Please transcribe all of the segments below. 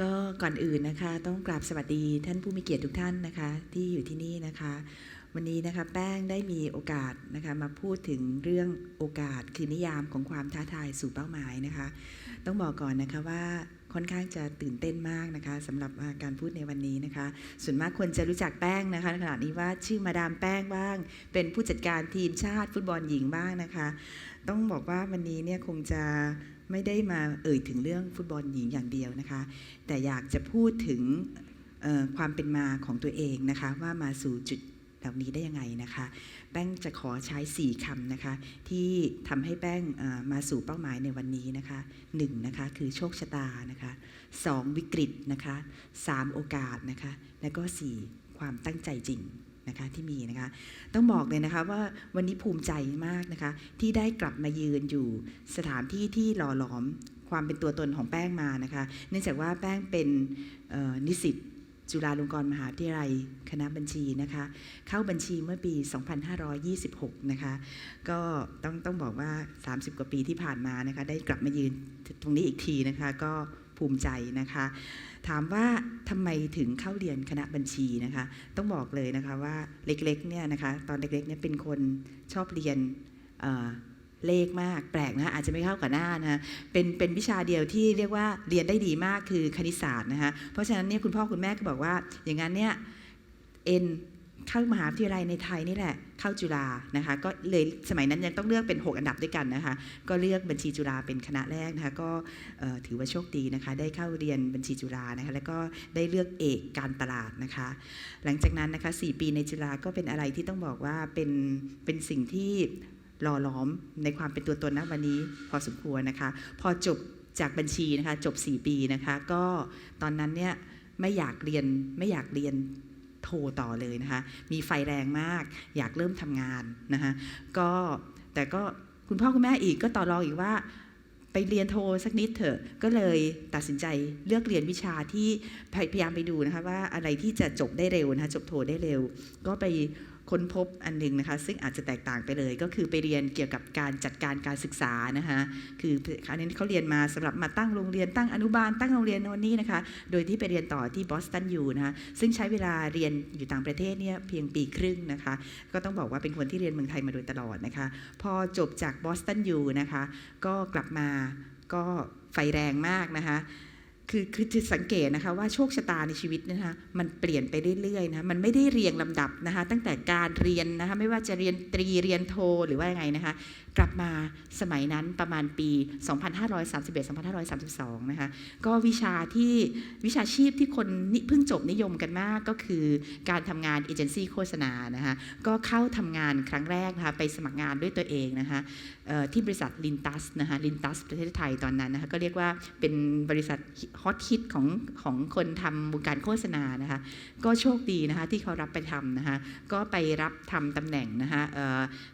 ก็ก่อนอื่นนะคะต้องกราบสวัสดีท่านผู้มีเกียรติทุกท่านนะคะที่อยู่ที่นี่นะคะ วันนี้นะคะแป้งได้มีโอกาสนะคะมาพูดถึงเรื่องโอกาสคือนิยามของความท้าทายสู่เป้าหมายนะคะ ต้องบอกก่อนนะคะว่าค่อนข้างจะตื่นเต้นมากนะคะสำหรับการพูดในวันนี้นะคะ ส่วนมากคนจะรู้จักแป้งนะคะในขณะนี้ว่าชื่อมาดามแป้งบ้าง เป็นผู้จัดการทีมชาติฟุตบอลหญิงบ้างนะคะ ต้องบอกว่าวันนี้เนี่ยคงจะ ไม่ได้มาเอ่ยถึงเรื่องฟุตบอลหญิงอย่างเดียวนะคะ แต่อยากจะพูดถึงความเป็นมาของตัวเองนะคะ ว่ามาสู่จุดเหล่านี้ได้ยังไงนะคะแป้งจะขอใช้ 4คำนะคะ ที่ทำให้แป้งมาสู่เป้าหมายในวันนี้นะคะ1นะคะคือโชคชะตานะคะ2วิกฤตนะคะ3โอกาสนะคะ และก็ 4 ความตั้งใจจริง นะคะที่มีนะคะต้องบอกเลยนะคะว่าวันนี้ภูมิใจมากนะคะที่ได้กลับมายืนอยู่สถานที่ที่หล่อหลอมความเป็นตัวตนของแป้งมานะคะเนื่องจากว่าแป้งเป็นนิสิตจุฬาลงกรณ์มหาวิทยาลัยคณะบัญชีนะคะเข้าบัญชีเมื่อปี 2526 นะคะก็ต้องต้องบอกว่า 30 กว่าปีที่ผ่านมานะคะได้กลับมายืนตรงนี้อีกทีนะคะก็ภูมิใจนะคะ ถามว่าทำไมถึงเข้าเรียนคณะบัญชีนะคะ ต้องบอกเลยนะคะว่าเล็กๆเนี่ยนะคะตอนเล็กๆเนี่ยเป็นคนชอบเรียนเเลขมากแปลกนะอาจจะไม่เข้ากับหน้านะเป็นเป็นวิชาเดียวที่เรียกว่าเรียนได้ดีมากคือคณิตศาสตร์นะคะเพราะฉะนั้นเนี่ยคุณพ่อคุณแม่ก็บอกว่าอย่างนั้นเนี่ยเอ็น เข้ามหาวิทยาลัยในไทยนี่แหละ เข้าจุฬานะคะ ก็เลยสมัยนั้นยังต้องเลือกเป็น 6 อันดับด้วยกันนะคะ ก็เลือกบัญชีจุฬาเป็นคณะแรกนะคะ ก็ถือว่าโชคดีนะคะ ได้เข้าเรียนบัญชีจุฬานะคะ แล้วก็ได้เลือกเอกการตลาดนะคะ หลังจากนั้นนะคะ4ปีในจุฬาก็เป็นอะไรที่ต้องบอกว่าเป็นเป็นสิ่งที่หล่อหลอมในความเป็นตัวตนณวันนี้พอสมควรนะคะ พอจบจากบัญชีนะคะจบ 4 ปีนะคะ ก็ตอนนั้นเนี่ยไม่อยากเรียนไม่อยากเรียน โทรต่อเลยนะคะ มีไฟแรงมาก อยากเริ่มทำงานนะคะก็แต่ก็คุณพ่อคุณแม่อีกก็ต่อรองอีกว่าไปเรียนโทสักนิดเถอะ ก็เลยตัดสินใจเลือกเรียนวิชาที่พยพยายามไปดูนะคะว่าอะไรที่จะจบได้เร็วนะคะจบโทได้เร็ว ก็ไป ค้นพบอันหนึ่งนะคะ ซึ่งอาจจะแตกต่างไปเลย ก็คือไปเรียนเกี่ยวกับการจัดการการศึกษานะคะคืออันนี้เขาเรียนมาสำหรับมาตั้งโรงเรียนตั้งอนุบาลตั้งโรงเรียนโน่นนี่นะคะโดยที่ไปเรียนต่อที่บอสตันยูนะคะซึ่งใช้เวลาเรียนอยู่ต่างประเทศเนี่ยเพียงปีครึ่งนะคะ ก็ต้องบอกว่าเป็นคนที่เรียนเมืองไทยมาโดยตลอดนะคะ พอจบจากบอสตันยูนะคะก็กลับมาก็ไฟแรงมากนะคะ คือคือจะสังเกตนะคะว่าโชคชะตาในชีวิตนะคะมันเปลี่ยนไปเรื่อยๆนะมันไม่ได้เรียงลำดับนะคะตั้งแต่การเรียนนะคะไม่ว่าจะเรียนตรีเรียนโทหรือว่ายังไงนะคะกลับมาสมัยนั้นประมาณปี 2531-2532นะคะก็วิชาที่วิชาชีพที่คนนิเพิ่งจบนิยมกันมากก็คือการทำงานเอเจนซี่โฆษณานะคะก็เข้าทำงานครั้งแรกนะคะไปสมัครงานด้วยตัวเองนะคะที่บริษัทลินตัสนะคะลินตัสประเทศไทยตอนนั้นนะคะก็เรียกว่าเป็นบริษัทฮอตฮิตของของคนทำวงการโฆษณานะคะก็โชคดีนะคะที่เขารับไปทำนะคะก็ไปรับทำตำแหน่งนะคะ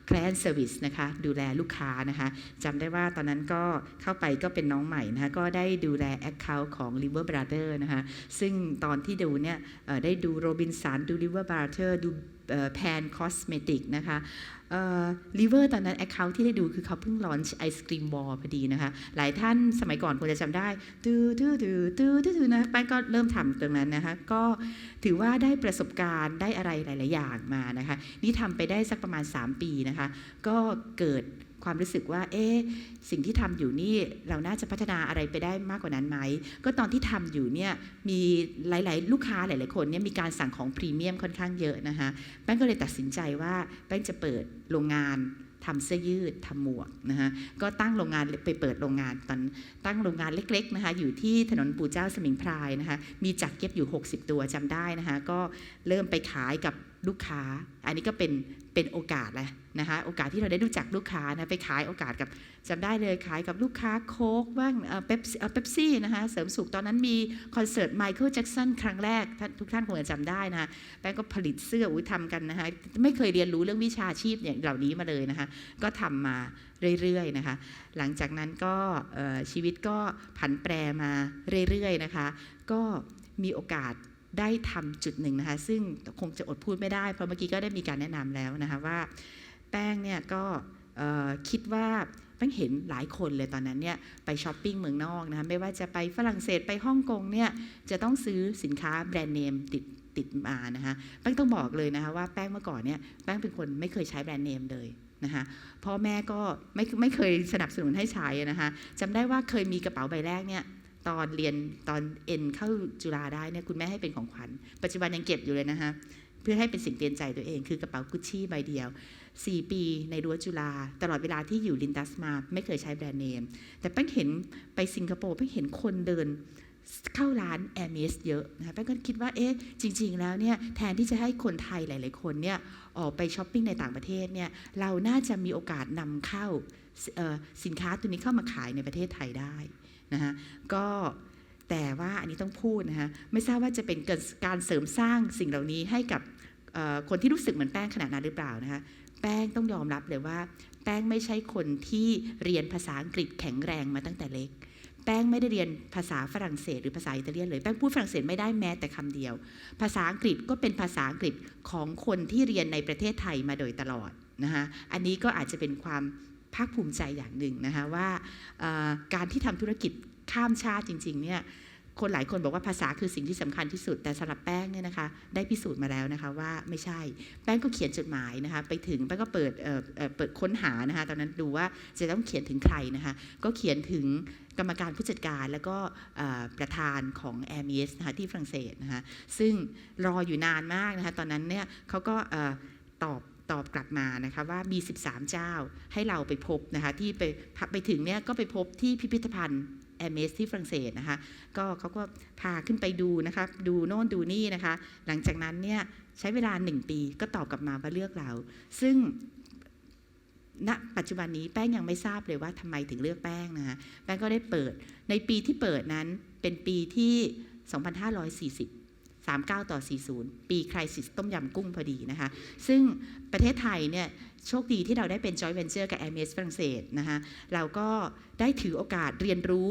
แคลนเซอร์วิสนะคะดูแลลูกค้านะคะจำได้ว่าตอนนั้นก็เข้าไปก็เป็นน้องใหม่นะคะก็ได้ดูแล Account ของ River Brother นะคะซึ่งตอนที่ดูเนี่ยได้ดูโรบินสันดู River Brother ดูแพนคอสเมติกนะคะ ลิเวอร์ตอนนั้นแอคเคาท์ที่ได้ดูคือเขาเพิ่งลอนช์ไอศครีมบอลพอดีนะคะ หลายท่านสมัยก่อนคงจะจำได้ตื้อตื้อตื้อตื้อตื้อนะป้าก็เริ่มทำตรงนั้นนะคะ ก็ถือว่าได้ประสบการณ์ได้อะไรหลาย ๆ อย่างมานะคะ นี่ทำไปได้สักประมาณ 3 ปีนะคะ ก็เกิด ความรู้สึกว่า เอ๊สิ่งที่ทำอยู่นี่เราน่าจะพัฒนาอะไรไปได้มากกว่านั้นไหม ก็ตอนที่ทำอยู่เนี่ยมีหลาย ๆ ลูกค้าหลาย ๆ คนเนี่ยมีการสั่งของพรีเมียมค่อนข้างเยอะนะคะแป้งก็เลยตัดสินใจว่าแป้งจะเปิดโรงงานทำเสื้อยืดทำหมวกนะคะก็ตั้งโรงงานไปเปิดโรงงานตอนตั้งโรงงานเล็กๆนะคะอยู่ที่ถนนปู่เจ้าสมิงพรายนะคะมีจักรเย็บอยู่ 60 ตัวจำได้นะคะก็เริ่มไปขายกับ ลูกค้า อันนี้ก็เป็นเป็นโอกาสแหละนะคะโอกาสที่เราได้รู้จักลูกค้านะไปขายโอกาสกับจำได้เลยขายกับลูกค้าโค้กบ้างเป๊ปซี่เป๊ปซี่นะคะเสริมสุขตอนนั้นมีคอนเสิร์ตไมเคิลแจ็กสันครั้งแรกทุกท่านคงจะจำได้นะคะแป้งก็ผลิตเสื้ออุ้ยทำกันนะคะไม่เคยเรียนรู้เรื่องวิชาชีพอย่างเหล่านี้มาเลยนะคะก็ทำมาเรื่อยๆนะคะหลังจากนั้นก็ชีวิตก็ผันแปรมาเรื่อยๆนะคะก็มีโอกาส ได้ทำจุดหนึ่งนะคะ ซึ่งคงจะอดพูดไม่ได้ เพราะเมื่อกี้ก็ได้มีการแนะนำแล้วนะคะว่า แป้งเนี่ยก็คิดว่าแป้งเห็นหลายคนเลยตอนนั้นเนี่ยไปช้อปปิ้งเมืองนอกนะคะไม่ว่าจะไปฝรั่งเศสไปฮ่องกงเนี่ยจะต้องซื้อสินค้าแบรนด์เนมติดติดมานะคะแป้งต้องบอกเลยนะคะว่าแป้งเมื่อก่อนเนี่ยแป้งเป็นคนไม่เคยใช้แบรนด์เนมเลยนะคะพ่อแม่ก็ไม่ไม่เคยสนับสนุนให้ใช้นะคะจำได้ว่าเคยมีกระเป๋าใบแรกเนี่ย ตอนเรียนตอนเอ็นเข้าจุฬาได้เนี่ยคุณแม่ให้เป็นของขวัญ ปัจจุบันยังเก็บอยู่เลยนะคะเพื่อให้เป็นสิ่งเตือนใจตัวเองคือกระเป๋ากุชชี่ใบเดียว 4 ปีในรั้วจุฬาตลอดเวลาที่อยู่ลินดัสมา ไม่เคยใช้แบรนด์เนม แต่แป้งเห็นไปสิงคโปร์แป้งเห็นคนเดินเข้าร้านแอร์เมสเยอะนะคะแป้งก็คิดว่าเอ๊ะจริง ๆ แล้วเนี่ยแทนที่จะให้คนไทยหลาย ๆ คนเนี่ยออกไปช้อปปิ้งในต่างประเทศเนี่ยเราน่าจะมีโอกาสนำเข้าสินค้าตัวนี้เข้ามาขายในประเทศไทยได้ นะคะก็แต่ว่าอันนี้ต้องพูดนะคะไม่ทราบว่าจะเป็นการเสริมสร้างสิ่งเหล่านี้ให้กับคนที่รู้สึกเหมือนแป้งขนาดนั้นหรือเปล่านะคะแป้งต้องยอมรับเลยว่า แป้งไม่ใช่คนที่เรียนภาษาอังกฤษแข็งแรงมาตั้งแต่เล็ก แป้งไม่ได้เรียนภาษาฝรั่งเศสหรือภาษาอิตาเลียนเลยแป้งพูดฝรั่งเศสไม่ได้แม้แต่คำเดียว ภาษาอังกฤษก็เป็นภาษาอังกฤษของคนที่เรียนในประเทศไทยมาโดยตลอดนะคะอันนี้ก็อาจจะเป็นความ ภาคภูมิใจอย่างหนึ่งนะคะว่าการที่ทำธุรกิจข้ามชาติจริงๆเนี่ยคนหลายคนบอกว่าภาษาคือสิ่งที่สำคัญที่สุดแต่สำหรับแป้งเนี่ยนะคะ ได้พิสูจน์มาแล้วนะคะว่าไม่ใช่ แป้งก็เขียนจดหมายนะคะ ไปถึงแป้งก็เปิดเเเปิดค้นหานะคะ ตอนนั้นดูว่าจะต้องเขียนถึงใครนะคะ ก็เขียนถึงกรรมการผู้จัดการแล้วก็ประธานของ a i r m e s นะคะที่ฝรั่งเศสนะคะซึ่งรออยู่นานมากนะคะ ตอนนั้นเนี่ยเขาก็ออตอบ ตอบกลับมานะคะว่ามี 13 เจ้าให้เราไปพบนะคะที่ไปไปถึงเนี่ยก็ไปพบที่พิพิธภัณฑ์แอร์เมสที่ฝรั่งเศสนะคะก็เขาก็พาขึ้นไปดูนะคะดูโน่นดูนี่นะคะ หลังจากนั้นเนี่ยใช้เวลาหนึ่งปีก็ตอบกลับมาว่าเลือกเรา ซึ่งณปัจจุบันนี้แป้งยังไม่ทราบเลยว่าทำไมถึงเลือกแป้งนะคะแป้งก็ได้เปิดในปีที่เปิดนั้นเป็นปีที่ 2540 39 ต่อ 40 ปีคริสิสต้มยำกุ้งพอดีนะคะ ซึ่งประเทศไทยเนี่ยโชคดีที่เราได้เป็น joint venture กับ a i r m e s ฝรั่งเศสนะคะเราก็ได้ถือโอกาสเรียนรู้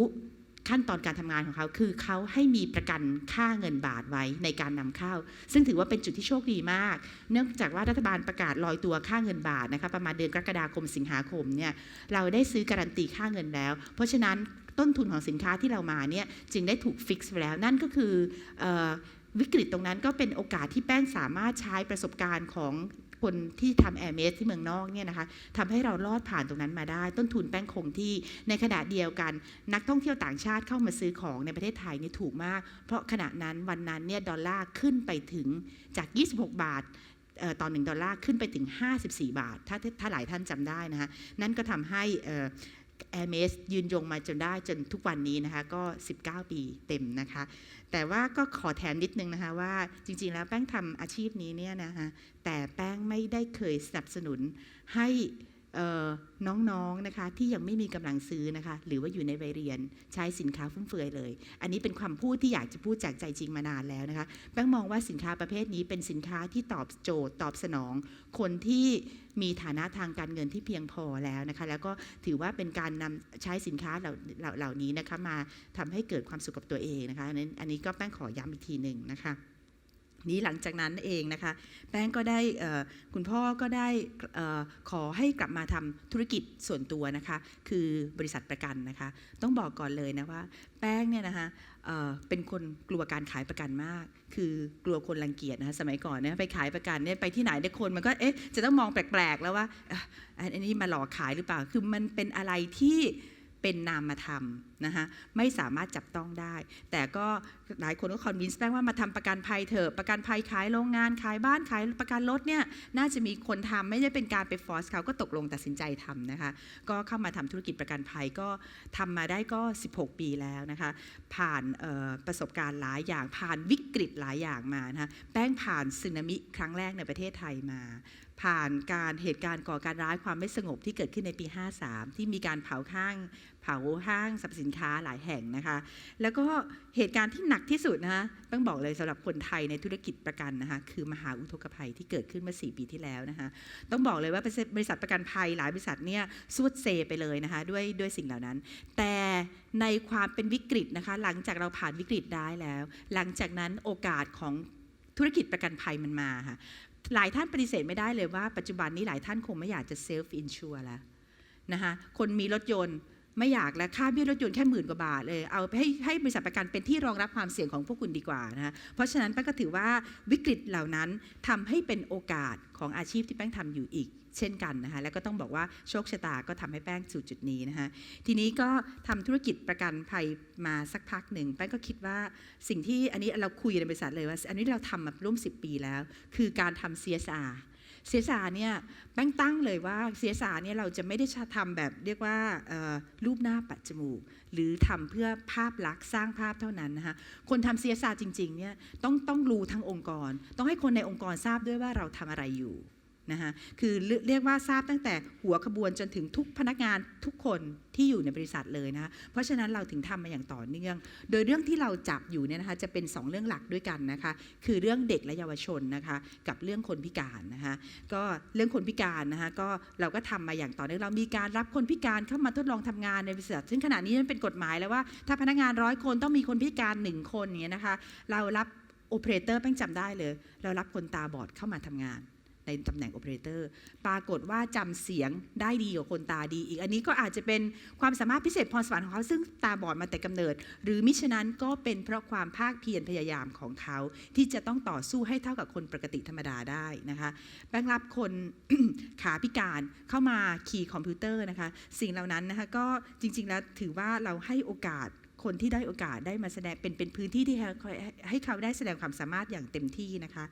ขั้นตอนการทำงานของเขาคือเขาให้มีประกันค่าเงินบาทไว้ในการนำเข้า ซึ่งถือว่าเป็นจุดที่โชคดีมาก เนื่องจากว่ารัฐบาลประกาศลอยตัวค่าเงินบาทนะคะประมาณเดือนกรกฎาคมสิงหาคมเนี่ยเราได้ซื้อการันตีค่าเงินแล้ว เพราะฉะนั้นต้นทุนของสินค้าที่เรามาเนี่ยจึงได้ถูกฟิกซ์ไปแล้วนั่นก็คืออ วิกฤตตรงนั้นก็เป็นโอกาสที่แป้งสามารถใช้ประสบการณ์ของคนที่ทำแอร์เมสที่เมืองนอกเนี่ยนะคะทำให้เรารอดผ่านตรงนั้นมาได้ ต้นทุนแป้งคงที่ในขณะเดียวกัน นักท่องเที่ยวต่างชาติเข้ามาซื้อของในประเทศไทยนี่ถูกมาก เพราะขณะนั้นวันนั้นเนี่ยดอลลาร์ขึ้นไปถึงจาก 26 บาทต่อหนึ่งดอลลาร์ขึ้นไปถึง 54 บาท ถ้าถ้าหลายท่านจำได้นะคะนั่นก็ทำให้ แอร์เมสยืนยงมาจนได้จนทุกวันนี้นะคะก็ 19 ปีเต็มนะคะ แต่ว่าก็ขอแถมนิดนึงนะคะว่าจริงๆแล้วแป้งทำอาชีพนี้เนี่ยนะคะแต่แป้งไม่ได้เคยสนับสนุนให้ น้องๆนะคะที่ยังไม่มีกำลังซื้อนะคะหรือว่าอยู่ในวัยเรียนใช้สินค้าฟุ่มเฟือยเลย อันนี้เป็นความพูดที่อยากจะพูดจากใจจริงมานานแล้วนะคะแป้งมองว่าสินค้าประเภทนี้เป็นสินค้าที่ตอบโจทย์ตอบสนอง คนที่มีฐานะทางการเงินที่เพียงพอแล้วนะคะแล้วก็ถือว่าเป็นการนำใช้สินค้าเหล่าเหล่านี้นะคะมาทำให้เกิดความสุขกับตัวเองนะคะอันนี้อันนี้ก็แป้งขอย้ำอีกทีหนึ่งนะคะ นี้หลังจากนั้นเองนะคะ แป้งก็ได้คุณพ่อก็ได้ขอให้กลับมาทำธุรกิจส่วนตัวนะคะ คือบริษัทประกันนะคะ ต้องบอกก่อนเลยนะว่า แป้งเนี่ยนะคะเเป็นคนกลัวการขายประกันมาก คือกลัวคนรังเกียจนะคะสมัยก่อนเนี่ยไปขายประกันเนี่ยไปที่ไหนเนี่ยคนมันก็เอ๊ะจะต้องมองแปลกๆ แล้วว่าอันนี้มาหลอกขายหรือเปล่า คือมันเป็นอะไรที่เป็นนามธรรม นะคะไม่สามารถจับต้องได้ แต่ก็หลายคนก็คอนวินส์แป้งว่ามาทำประกันภัยเถอะประกันภัยขายโรงงานขายบ้านขายประกันรถเนี่ยน่าจะมีคนทำไม่ได้เป็นการไปฟอร์สเขาก็ตกลงตัดสินใจทำนะคะก็เข้ามาทำธุรกิจประกันภัยก็ทำมาได้ก็ 16 ปีแล้วนะคะผ่านประสบการณ์หลายอย่างผ่านวิกฤตหลายอย่างมานะคะแป้งผ่านสึนามิครั้งแรกในประเทศไทยมาผ่านการเหตุการณ์ก่อการร้ายความไม่สงบที่เกิดขึ้นในปี 53 ที่มีการเผาข้าง เผาห้างสรรพสินค้าหลายแห่งนะคะ แล้วก็เหตุการณ์ที่หนักที่สุดนะคะต้องบอกเลยสำหรับคนไทยในธุรกิจประกันนะคะคือมหาอุทกภัยที่เกิดขึ้นเมื่อ 4 ปีที่แล้วนะคะ ต้องบอกเลยว่าบริษัทประกันภัยหลายบริษัทเนี่ยสุดเซไปเลยนะคะด้วยด้วยสิ่งเหล่านั้น แต่ในความเป็นวิกฤตนะคะหลังจากเราผ่านวิกฤตได้แล้ว หลังจากนั้นโอกาสของธุรกิจประกันภัยมันมาค่ะหลายท่านปฏิเสธไม่ได้เลยว่าปัจจุบันนี้หลายท่านคงไม่อยากจะเซลฟ์อินชัวร์แล้วนะคะคนมีรถยนต์ ไม่อยากแล้วค่าเบี้ยรถยนต์แค่หมื่นกว่าบาทเลยเอาให้ให้บริษัทประกันเป็นที่รองรับความเสี่ยงของพวกคุณดีกว่านะคะเพราะฉะนั้นแป้งก็ถือว่าวิกฤตเหล่านั้นทำให้เป็นโอกาสของอาชีพที่แป้งทำอยู่อีก เช่นกันนะคะแล้วก็ต้องบอกว่าโชคชะตาก็ทำให้แป้งสู่จุดนี้นะคะทีนี้ก็ทำธุรกิจประกันภัยมาสักพักหนึ่งแป้งก็คิดว่าสิ่งที่อันนี้เราคุยในบริษัทเลยว่า อันนี้เราทำมาร่วม 10 ปีแล้ว คือการทำ CSR เสียสาเนี่ยแป้งตั้งเลยว่าเสียสาเนี่ยเราจะไม่ได้ทำแบบเรียกว่ารูปหน้าปัดจมูก หรือทำเพื่อภาพลักษณ์สร้างภาพเท่านั้นนะคะคนทำ CSR จริงๆเนี่ยต้องต้องรู้ทั้งองค์กร ต้องให้คนในองค์กรทราบด้วยว่าเราทำอะไรอยู่ นะคะคือเรียกว่าทราบตั้งแต่หัวขบวนจนถึงทุกพนักงานทุกคนที่อยู่ในบริษัทเลยนะคะเพราะฉะนั้นเราถึงทำมาอย่างต่อเนื่อง โดยเรื่องที่เราจับอยู่เนี่ยนะคะจะเป็น 2 เรื่องหลักด้วยกันนะคะคือเรื่องเด็กและเยาวชนนะคะกับเรื่องคนพิการนะคะก็เรื่องคนพิการนะคะก็เราก็ทำมาอย่างต่อเนื่องเรามีการรับคนพิการเข้ามาทดลองทำงานในบริษัท ซึ่งขณะนี้มันเป็นกฎหมายแล้วว่าถ้าพนักงานร้อยคนต้องมีคนพิการหนึ่งคนอย่างเงี้ยนะคะเรารับโอเปอเรเตอร์แป้งจำได้เลย เรารับคนตาบอดเข้ามาทำงาน ในตำแหน่งโอเปอเรเตอร์ปรากฏว่าจำเสียงได้ดีกว่าคนตาดีอีก อันนี้ก็อาจจะเป็นความสามารถพิเศษพรสวรรค์ของเขา ซึ่งตาบอดมาแต่กำเนิด หรือมิฉะนั้นก็เป็นเพราะความภาคเพียรพยายามของเขา ที่จะต้องต่อสู้ให้เท่ากับคนปกติธรรมดาได้นะคะแบงรับคนขาพิการเข้ามาขี่คอมพิวเตอร์นะคะ สิ่งเหล่านั้นนะคะก็จริงๆแล้วถือว่าเราให้โอกาส คนที่ได้โอกาสได้มาแสดงเป็นเป็นพื้นที่ที่ให้เขาได้แสดงความสามารถอย่างเต็มที่นะคะ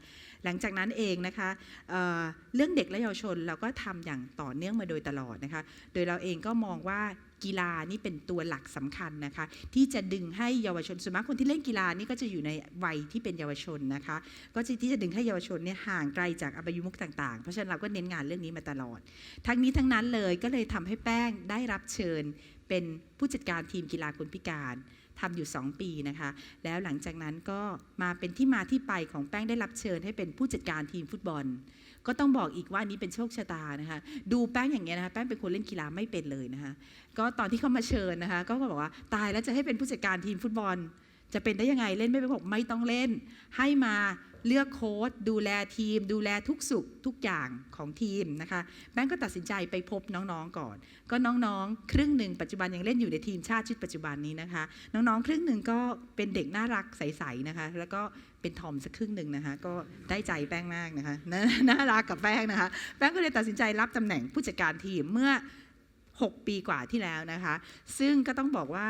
หลังจากนั้นเองนะคะเเรื่องเด็กและเยาวชนเราก็ทำอย่างต่อเนื่องมาโดยตลอดนะคะ โดยเราเองก็มองว่ากีฬานี่เป็นตัวหลักสำคัญนะคะ ที่จะดึงให้เยาวชนส่วนมากคนที่เล่นกีฬานี่ก็จะอยู่ในวัยที่เป็นเยาวชนนะคะ ก็จะที่จะดึงให้เยาวชนเนี่ยห่างไกลจากอบายมุขต่างๆ เพราะฉะนั้นเราก็เน้นงานเรื่องนี้มาตลอด ทั้งนี้ทั้งนั้นเลยก็เลยทำให้แป้งได้รับเชิญ เป็นผู้จัดการทีมกีฬาคนพิการทำอยู่ 2 ปีนะคะ แล้วหลังจากนั้นก็มาเป็นที่มาที่ไปของแป้งได้รับเชิญให้เป็นผู้จัดการทีมฟุตบอล ก็ต้องบอกอีกว่าอันนี้เป็นโชคชะตานะคะ ดูแป้งอย่างเงี้ยนะคะ แป้งเป็นคนเล่นกีฬาไม่เป็นเลยนะคะ ก็ตอนที่เขามาเชิญนะคะ ก็บอกว่าตายแล้วจะให้เป็นผู้จัดการทีมฟุตบอล จะเป็นได้ยังไงเล่นไม่เป็นบอกไม่ต้องเล่น ให้มาเลือกโค้ดดูแลทีม ดูแลทุกสุขทุกอย่างของทีมนะคะแป้งก็ตัดสินใจไปพบน้องๆก่อน ก็น้องๆ ครึ่งหนึ่งปัจจุบันยังเล่นอยู่ในทีมชาติชุดปัจจุบันนี้นะคะ น้องๆ ครึ่งหนึ่งก็เป็นเด็กน่ารักใสๆนะคะ แล้วก็เป็นทอมสักครึ่งหนึ่งนะคะ ก็ได้ใจแป้งมากนะคะน่าน่ารักกับแป้งนะคะ แป้งก็เลยตัดสินใจรับตำแหน่งผู้จัดการทีมเมื่อ 6 ปีกว่าที่แล้วนะคะ ซึ่งก็ต้องบอกว่า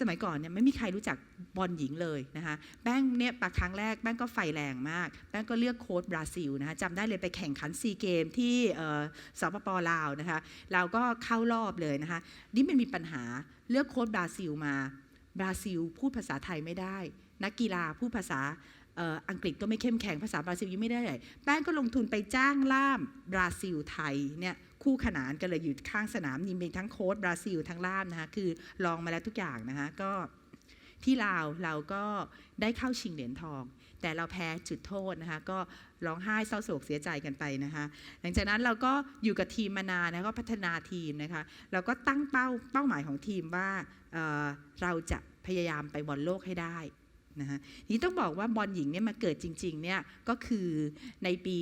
สมัยก่อนเนี่ยไม่มีใครรู้จักบอลหญิงเลยนะคะแป้งเนี่ยปะครั้งแรกแป้งก็ไฟแรงมากแป้งก็เลือกโค้ชบราซิลนะคะจำได้เลยไปแข่งขันซีเกมที่เอ่อสปปลาวนะคะเราก็เข้ารอบเลยนะคะนี่มันมีปัญหาเลือกโค้ชบราซิลมาบราซิลพูดภาษาไทยไม่ได้ นักกีฬาพูดภาษา อังกฤษก็ไม่เข้มแข็งภาษาบราซิลยังไม่ได้เลยแป้งก็ลงทุนไปจ้างล่ามบราซิลไทยเนี่ยคู่ขนานกันเลยอยู่ข้างสนามยิมเป็นทั้งโค้ชบราซิลทั้งล่ามนะคะคือลองมาแล้วทุกอย่างนะคะก็ที่ลาวเราก็ได้เข้าชิงเหรียญทอง แต่เราแพ้จุดโทษนะคะก็ร้องไห้เศร้าโศกเสียใจกันไปนะคะหลังจากนั้นเราก็อยู่กับทีมมานานนะก็พัฒนาทีมนะคะเราก็ตั้งเป้าเป้าหมายของทีมว่าเเราจะพยายามไปบอลโลกให้ได้ นะคะนี่ต้องบอกว่าบอลหญิงเนี่ยมาเกิดจริงๆเนี่ยก็คือในปี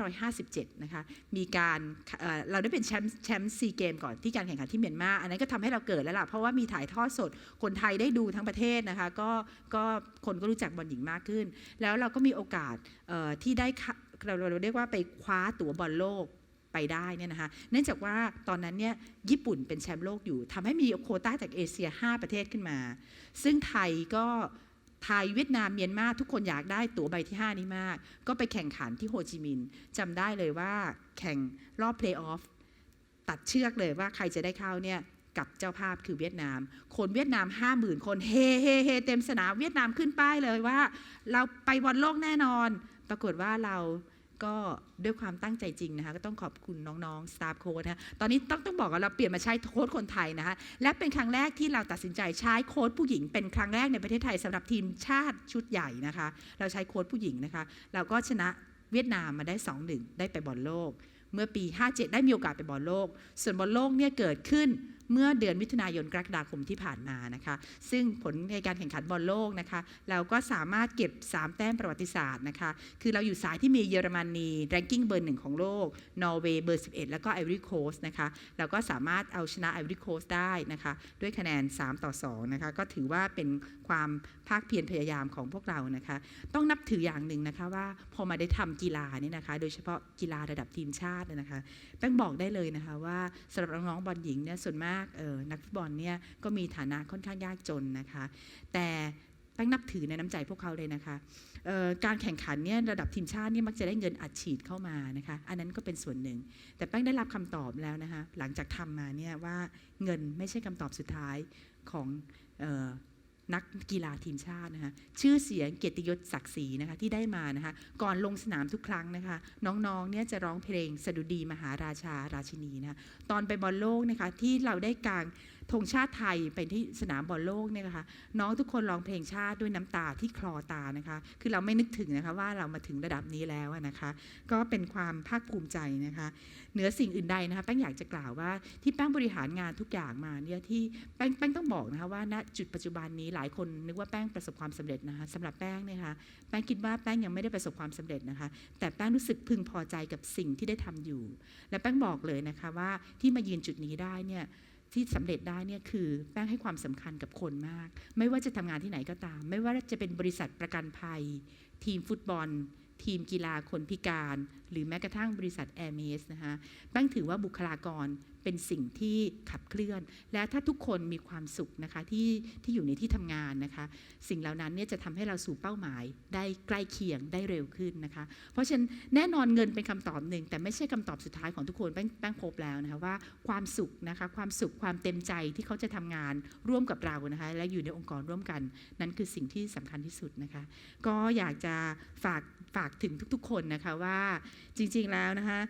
2557 นะคะ มีการเเราได้เป็นแชมป์แชมป์ซีเกมก่อนที่การแข่งขันที่เมียนมา อันนั้นก็ทำให้เราเกิดแล้วล่ะ เพราะว่ามีถ่ายทอดสด คนไทยได้ดูทั้งประเทศนะคะ ก็ก็คนก็รู้จักบอลหญิงมากขึ้น แล้วเราก็มีโอกาสที่ได้เราเราเรียกว่าไปคว้าตั๋วบอลโลกไปได้เนี่ยนะคะ เนื่องจากว่าตอนนั้นเนี่ยญี่ปุ่นเป็นแชมป์โลกอยู่ทำให้มีโควต้าจากเอเชีย 5 ประเทศขึ้นมา ซึ่งไทยก็ ไทยเวียดนามเมียนมาทุกคนอยากได้ตั๋วใบที่ 5 นี้มาก ก็ไปแข่งขันที่โฮจิมินห์จำได้เลยว่าแข่งรอบเพลย์ออฟตัดเชือกเลยว่าใครจะได้เข้าเนี่ยกับเจ้าภาพคือเวียดนาม คนเวียดนาม 50,000 คนเฮเฮเฮเต็มสนามเวียดนามขึ้นป้ายเลยว่า เราไปบอลโลกแน่นอน ปรากฏว่าเรา ก็ด้วยความตั้งใจจริงนะคะ ก็ต้องขอบคุณน้องๆสตาฟโค้ชนะคะตอนนี้ต้องต้องบอกว่าเราเปลี่ยนมาใช้โค้ชคนไทยนะคะและเป็นครั้งแรกที่เราตัดสินใจใช้โค้ชผู้หญิง เป็นครั้งแรกในประเทศไทยสำหรับทีมชาติชุดใหญ่นะคะ เราใช้โค้ชผู้หญิงนะคะ เราก็ชนะเวียดนามมาได้2-1ได้ไปบอลโลก เมื่อปี 57 ได้มีโอกาสไปบอลโลก ส่วนบอลโลกเนี่ยเกิดขึ้น เมื่อเดือนมิถุนายนกรกฎาคมที่ผ่านมานะคะ ซึ่งผลในการแข่งขันบอลโลกนะคะ เราก็สามารถเก็บ 3 แต้มประวัติศาสตร์นะคะ คือเราอยู่สายที่มีเยอรมนีแรงกิ้งเบอร์หนึ่งของโลก นอร์เวย์เบอร์ 11 แล้วก็ไอรี่โคสนะคะ เราก็สามารถเอาชนะไอรี่โคสได้นะคะ ด้วยคะแนน 3 ต่อ 2 นะคะ ก็ถือว่าเป็นความภาคเพียรพยายามของพวกเรานะคะ ต้องนับถืออย่างหนึ่งนะคะว่าพอมาได้ทำกีฬานี่นะคะ โดยเฉพาะกีฬาระดับทีมชาติเนี่ยนะคะแป้งบอกได้เลยนะคะว่าสำหรับน้องๆบอลหญิงเนี่ยส่วนมากเออนักฟุตบอลเนี่ยก็มีฐานะค่อนข้างยากจนนะคะ แต่แป้งนับถือในน้ำใจพวกเขาเลยนะคะการแข่งขันเนี่ยระดับทีมชาติเนี่ยมักจะได้เงินอัดฉีดเข้ามานะคะอันนั้นก็เป็นส่วนหนึ่ง แต่แป้งได้รับคำตอบแล้วนะคะหลังจากทำมาเนี่ยว่าเงินไม่ใช่คำตอบสุดท้ายของ นักกีฬาทีมชาตินะคะชื่อเสียงเกียรติยศศักดิ์ศรีนะคะที่ได้มานะคะก่อนลงสนามทุกครั้งนะคะน้องๆเนี่ยจะร้องเพลงสดุดีมหาราชาราชินีนะคะตอนไปบอลโลกนะคะที่เราได้กาง ธงชาติไทยไปที่สนามบอลโลกเนี่ยนะคะน้องทุกคนร้องเพลงชาติด้วยน้ำตาที่คลอตานะคะ คือเราไม่นึกถึงนะคะว่าเรามาถึงระดับนี้แล้วนะคะ ก็เป็นความภาคภูมิใจนะคะ เหนือสิ่งอื่นใดนะคะแป้งอยากจะกล่าวว่าที่แป้งบริหารงานทุกอย่างมาเนี่ยที่แป้งแป้งต้องบอกนะคะว่าณจุดปัจจุบันนี้หลายคนนึกว่าแป้งประสบความสำเร็จนะคะสำหรับแป้งเนี่ยค่ะแป้งคิดว่าแป้งยังไม่ได้ประสบความสำเร็จนะคะ แต่แป้งรู้สึกพึงพอใจกับสิ่งที่ได้ทำอยู่ และแป้งบอกเลยนะคะว่าที่มายืนจุดนี้ได้เนี่ย ที่สำเร็จได้เนี่ยคือแป้งให้ความสำคัญกับคนมาก ไม่ว่าจะทำงานที่ไหนก็ตาม ไม่ว่าจะเป็นบริษัทประกันภัย ทีมฟุตบอล ทีมกีฬาคนพิการ หรือแม้กระทั่งบริษัทแอร์เมสนะคะแป้งถือว่าบุคลากร เป็นสิ่งที่ขับเคลื่อน และถ้าทุกคนมีความสุขนะคะที่ที่อยู่ในที่ทำงานนะคะ สิ่งเหล่านั้นเนี่ยจะทำให้เราสู่เป้าหมายได้ใกล้เคียงได้เร็วขึ้นนะคะ เพราะฉะนั้นแน่นอนเงินเป็นคำตอบหนึ่งแต่ไม่ใช่คำตอบสุดท้ายของทุกคนแป้งแป้งพบแล้วนะคะว่าความสุขนะคะความสุขความเต็มใจที่เขาจะทำงานร่วมกับเรานะคะและอยู่ในองค์กรร่วมกัน นั่นคือสิ่งที่สำคัญที่สุดนะคะ ก็อยากจะฝากฝากถึงทุกๆ คนนะคะว่าจริงๆแล้วนะคะ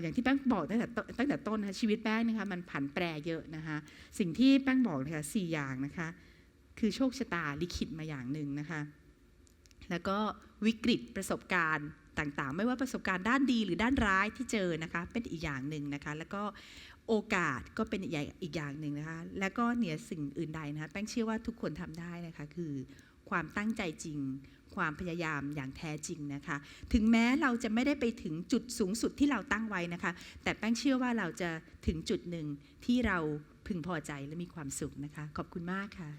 อย่างที่แป้งบอกตั้งแต่ต้นตั้งแต่ต้นนะชีวิตแป้งนะคะมันผันแปรเยอะนะคะสิ่งที่แป้งบอกนะคะสี่อย่างนะคะคือโชคชะตาลิขิตมาอย่างหนึ่งนะคะแล้วก็วิกฤตประสบการณ์ต่างๆ ไม่ว่าประสบการณ์ด้านดีหรือด้านร้ายที่เจอนะคะเป็นอีกอย่างหนึ่งนะคะแล้วก็โอกาสก็เป็นอีกอย่างอีกอย่างหนึ่งนะคะแล้วก็เหนือสิ่งอื่นใดนะคะแป้งเชื่อว่าทุกคนทำได้นะคะคือความตั้งใจจริง ความพยายามอย่างแท้จริงนะคะ ถึงแม้เราจะไม่ได้ไปถึงจุดสูงสุดที่เราตั้งไว้นะคะ แต่แป้งเชื่อว่าเราจะถึงจุดหนึ่งที่เราพึงพอใจและมีความสุขนะคะ ขอบคุณมากค่ะ